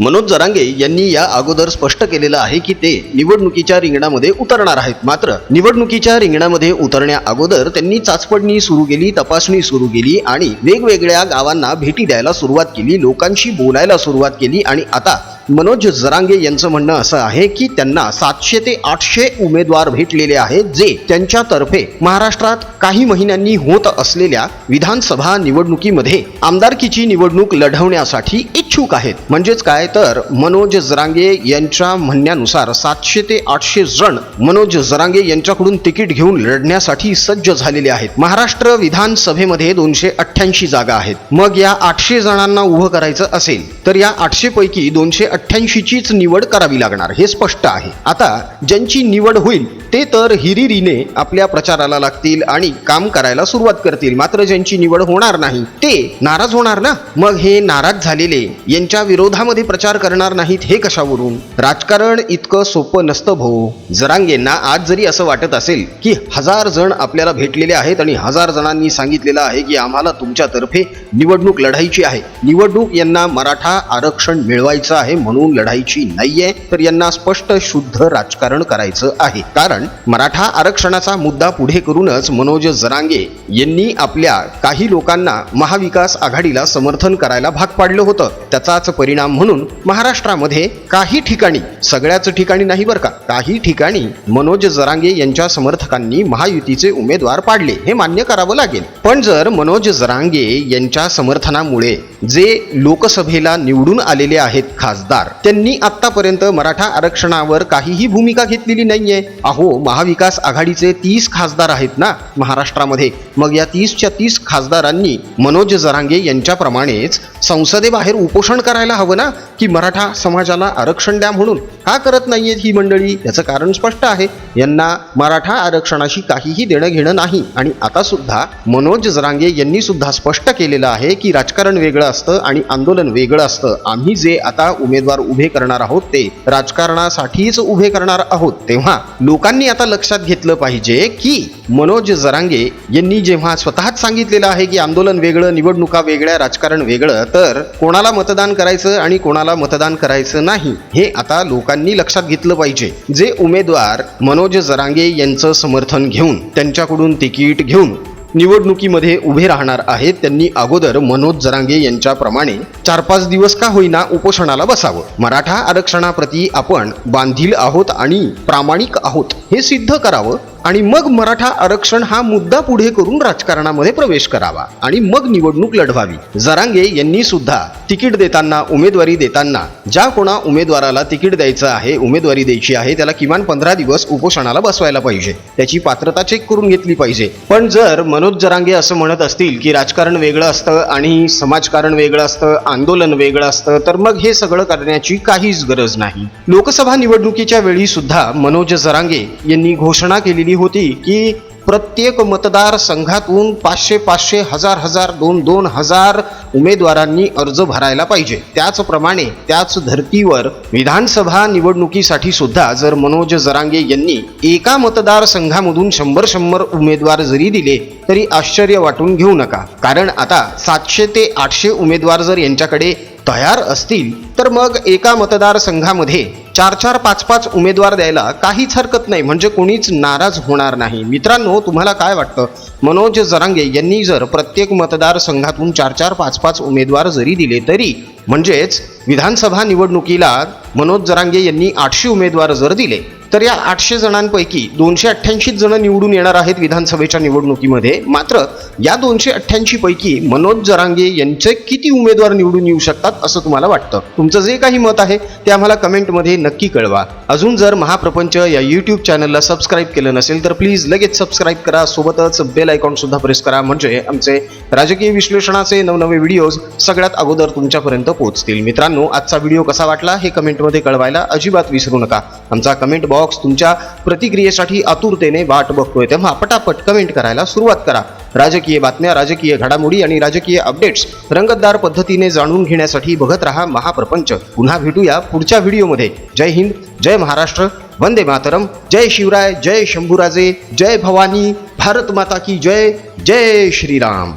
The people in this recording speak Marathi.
मनोज जरांगे यांनी या अगोदर स्पष्ट केलेलं आहे की ते निवडणुकीच्या रिंगणामध्ये उतरणार आहेत. मात्र निवडणुकीच्या रिंगणामध्ये उतरण्या अगोदर त्यांनी चाचपडणी सुरू केली तपासणी सुरू केली आणि वेगवेगळ्या गावांना भेटी द्यायला सुरुवात केली लोकांशी बोलायला सुरुवात केली आणि आता मनोज जरांगे यांचं म्हणणं असं आहे की त्यांना सातशे ते आठशे उमेदवार भेटलेले आहेत जे त्यांच्यातर्फे महाराष्ट्रात काही महिन्यांनी होत असलेल्या विधानसभा निवडणुकीमध्ये आमदारकीची निवडणूक लढवण्यासाठी इच्छुक आहेत. म्हणजेच काय तर मनोज जरांगे यांच्या म्हणण्यानुसार सातशे ते आठशे जण मनोज जरांगे यांच्याकडून तिकीट घेऊन लढण्यासाठी सज्ज झालेले आहेत. महाराष्ट्र विधानसभेमध्ये दोनशे अठ्ठ्याऐंशी जागा आहेत. मग या आठशे जणांना उभं करायचं असेल तर या आठशे पैकी दोनशे अठ्ठ्याऐंशीचीच निवड करावी लागणार हे स्पष्ट आहे. आता ज्यांची निवड होईल ते तर हिरिरीने आपल्या प्रचाराला लागतील आणि काम करायला सुरुवात करतील. मात्र ज्यांची निवड होणार नाही ते नाराज होणार ना? मग हे नाराज झालेले यांच्या विरोधामध्ये प्रचार करणार नाहीत हे कशावरून? राजकारण इतकं सोपं नसतं भाऊ जरांगेंना आज जरी असं वाटत असेल की हजार जण आपल्याला भेटलेले आहेत आणि हजार जणांनी सांगितलेलं आहे की आम्हाला तुमच्यातर्फे निवडणूक लढायची आहे. निवडणूक यांना मराठा आरक्षण मिळवायचं आहे म्हणून लढायची नाहीये तर यांना स्पष्ट शुद्ध राजकारण करायचं आहे. कारण मराठा आरक्षणाचा मुद्दा पुढे करूनच मनोज जरांगे यांनी आपल्या काही लोकांना महाविकास आघाडीला समर्थन करायला भाग पाडलं होतं. त्याचाच परिणाम म्हणून महाराष्ट्रामध्ये काही ठिकाणी सगळ्याच ठिकाणी नाही बरं का काही ठिकाणी मनोज जरांगे यांच्या समर्थकांनी महायुतीचे उमेदवार पाडले. हे मान्य करावं लागेल. पण जर मनोज जरांगे यांच्या समर्थनामुळे जे लोकसभेला निवडून आलेले आहेत खासदार त्यांनी आतापर्यंत मराठा आरक्षणावर काहीही भूमिका घेतलेली नाहीये. अहो महाविकास आघाडीचे तीस खासदार आहेत ना महाराष्ट्रामध्ये. मग या तीसच्या तीस खासदारांनी मनोज जरांगे यांच्याप्रमाणेच संसदेबाहेर उपोषण करायला हवं ना? की मराठा समाजाला आरक्षण द्या म्हणून? का करत नाहीयेत ही मंडळी. याचं कारण स्पष्ट आहे. यांना मराठा आरक्षणाशी काहीही देणं घेणं नाही. आणि आता सुद्धा मनोज जरांगे यांनी सुद्धा स्पष्ट केलेलं आहे की राजकारण वेगळं असतं आणि आंदोलन वेगळं असतं. आम्ही जे आता उमेदवार उभे करणार आहोत ते राजकारणासाठीच उभे करणार आहोत. तेव्हा लोकांनी आता लक्षात घेतलं पाहिजे की मनोज जरांगे यांनी जेव्हा स्वतःच सांगितलेलं आहे की आंदोलन वेगळं निवडणुका वेगळ्या राजकारण वेगळं तर तर कोणाला मतदान करायचं आणि कोणाला मतदान करायचं नाही हे आता लोकांनी लक्षात घेतलं पाहिजे. जे उमेदवार मनोज जरांगे यांचं समर्थन घेऊन त्यांच्याकडून तिकीट घेऊन निवडणुकीमध्ये उभे राहणार आहेत त्यांनी अगोदर मनोज जरांगे यांच्याप्रमाणे चार पाच दिवस का होईना उपोषणाला बसावं. मराठा आरक्षणाप्रती आपण बांधील आहोत आणि प्रामाणिक आहोत. हे सिद्ध करावं आणि मग मराठा आरक्षण हा मुद्दा पुढे करून राजकारणामध्ये प्रवेश करावा आणि मग निवडणूक लढवावी. जरांगे यांनी सुद्धा तिकीट देताना उमेदवारी देताना ज्या कोणा उमेदवाराला तिकीट द्यायचं आहे उमेदवारी द्यायची आहे त्याला किमान पंधरा दिवस उपोषणाला बसवायला पाहिजे. त्याची पात्रता चेक करून घेतली पाहिजे. पण जर मनोज जरांगे असं म्हणत असतील की राजकारण वेगळं असतं आणि समाजकारण वेगळं असतं आंदोलन वेगळं असतं तर मग हे सगळं करण्याची काहीच गरज नाही. लोकसभा निवडणुकीच्या वेळी सुद्धा मनोज जरांगे यांनी घोषणा केलेली होती की प्रत्येक मतदार संघातून पाचशे पाचशे हजार हजार दोन दोन हजार उमेदवारांनी अर्ज भरायला पाहिजे. त्याचप्रमाणे त्याच धर्तीवर विधानसभा निवडणुकीसाठी सुद्धा जर मनोज जरांगे यांनी एका मतदारसंघामधून शंभर शंभर उमेदवार जरी दिले तरी आश्चर्य वाटून घेऊ नका. कारण आता सातशे ते आठशे उमेदवार जर यांच्याकडे तयार असतील तर मग एका मतदारसंघामध्ये चार चार पाच पाच उमेदवार द्यायला काहीच हरकत नाही म्हणजे कोणीच नाराज होणार नाही. मित्रांनो तुम्हाला काय वाटतं? मनोज जरांगे यांनी जर प्रत्येक मतदारसंघातून चार चार पाच पाच उमेदवार जरी दिले तरी म्हणजेच विधानसभा निवडणुकीला मनोज जरांगे यांनी आठशे उमेदवार जर दिले तर या आठशे जणांपैकी दोनशे अठ्ठ्याऐंशी जण निवडून येणार आहेत विधानसभेच्या निवडणुकीमध्ये. मात्र या दोनशे अठ्ठ्याऐंशी पैकी मनोज जरांगे यांचे किती उमेदवार निवडून येऊ शकतात असं तुम्हाला वाटतं? तुमचं जे काही मत आहे ते आम्हाला कमेंटमध्ये नक्की कळवा. अजून जर महाप्रपंच या यूट्यूब चॅनलला सबस्क्राईब केलं नसेल तर प्लीज लगेच सबस्क्राईब करा. सोबतच बेल आयकॉन सुद्धा प्रेस करा. म्हणजे आमचे राजकीय विश्लेषणाचे नवनवे व्हिडिओज सगळ्यात अगोदर तुमच्यापर्यंत पोहोचतील. मित्रांनो आजचा व्हिडिओ कसा वाटला हे कमेंटमध्ये कळवायला अजिबात विसरू नका. आमचा कमेंट बॉक्स बॉक्स तुमच्या प्रतिक्रियेसाठी आतुरतेने वाट बघतोय. तेव्हा पटापट कमेंट करायला सुरुवात करा. राजकीय बातम्या राजकीय घडामोडी आणि राजकीय अपडेट्स रंगतदार पद्धतीने जाणून घेण्यासाठी बघत रहा महाप्रपंच. पुन्हा भेटूया पुढच्या व्हिडिओमध्ये. जय हिंद जय महाराष्ट्र वंदे मातरम. जय शिवराय जय शंभूराजे जय भवानी भारत माता की जय जय श्रीराम.